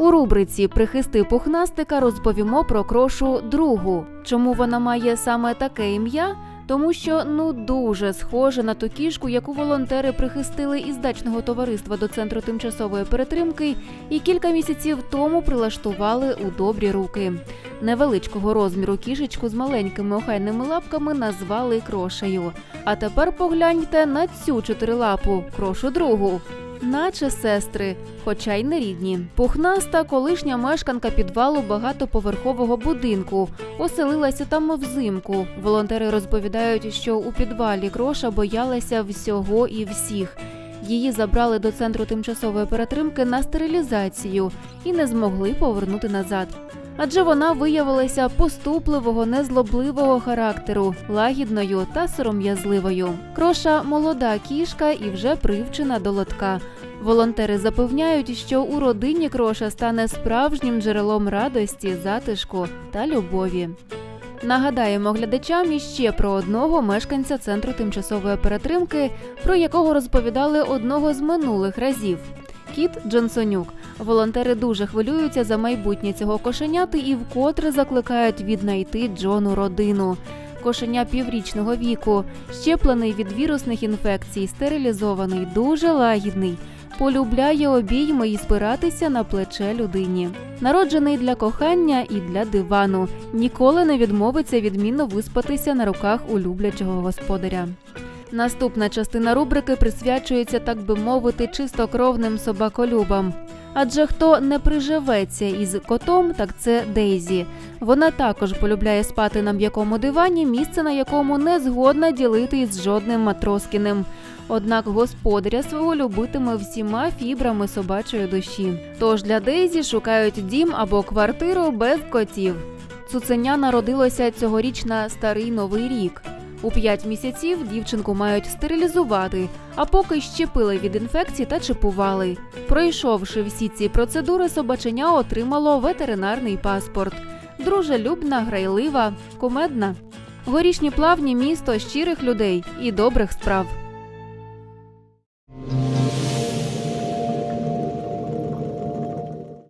У рубриці Прихисти пухнастика розповімо про крошу другу. Чому вона має саме таке ім'я? Тому що ну дуже схоже на ту кішку, яку волонтери прихистили із дачного товариства до центру тимчасової перетримки, і кілька місяців тому прилаштували у добрі руки. Невеличкого розміру кішечку з маленькими охайними лапками назвали крошею. А тепер погляньте на цю чотирилапу крошу другу. Наче сестри, хоча й не рідні. Пухнаста, колишня мешканка підвалу багатоповерхового будинку, оселилася там взимку. Волонтери розповідають, що у підвалі кроша боялася всього і всіх. Її забрали до центру тимчасової перетримки на стерилізацію і не змогли повернути назад. Адже вона виявилася поступливого, незлобливого характеру, лагідною та сором'язливою. Кроша молода кішка і вже привчена до лотка. Волонтери запевняють, що у родині кроша стане справжнім джерелом радості, затишку та любові. Нагадаємо глядачам іще про одного мешканця центру тимчасової перетримки, про якого розповідали одного з минулих разів. Кіт Джонсонюк. Волонтери дуже хвилюються за майбутнє цього кошеняти і вкотре закликають віднайти Джону родину. Кошеня піврічного віку, щеплений від вірусних інфекцій, стерилізований, дуже лагідний. Полюбляє обійми і спиратися на плече людині. Народжений для кохання і для дивану. Ніколи не відмовиться відмінно виспатися на руках у люблячого господаря. Наступна частина рубрики присвячується, так би мовити, чистокровним собаколюбам. Адже хто не приживеться із котом, так це Дейзі. Вона також полюбляє спати на м'якому дивані, місце на якому не згодна ділити із жодним матроскіним. Однак господаря свого любитиме всіма фібрами собачої душі. Тож для Дейзі шукають дім або квартиру без котів. Цуценя народилося цьогоріч на старий новий рік. У п'ять місяців дівчинку мають стерилізувати, а поки щепили від інфекції та чипували. Пройшовши всі ці процедури, собаченя отримало ветеринарний паспорт. Дружелюбна, грайлива, кумедна. Горішні плавні місто щирих людей і добрих справ.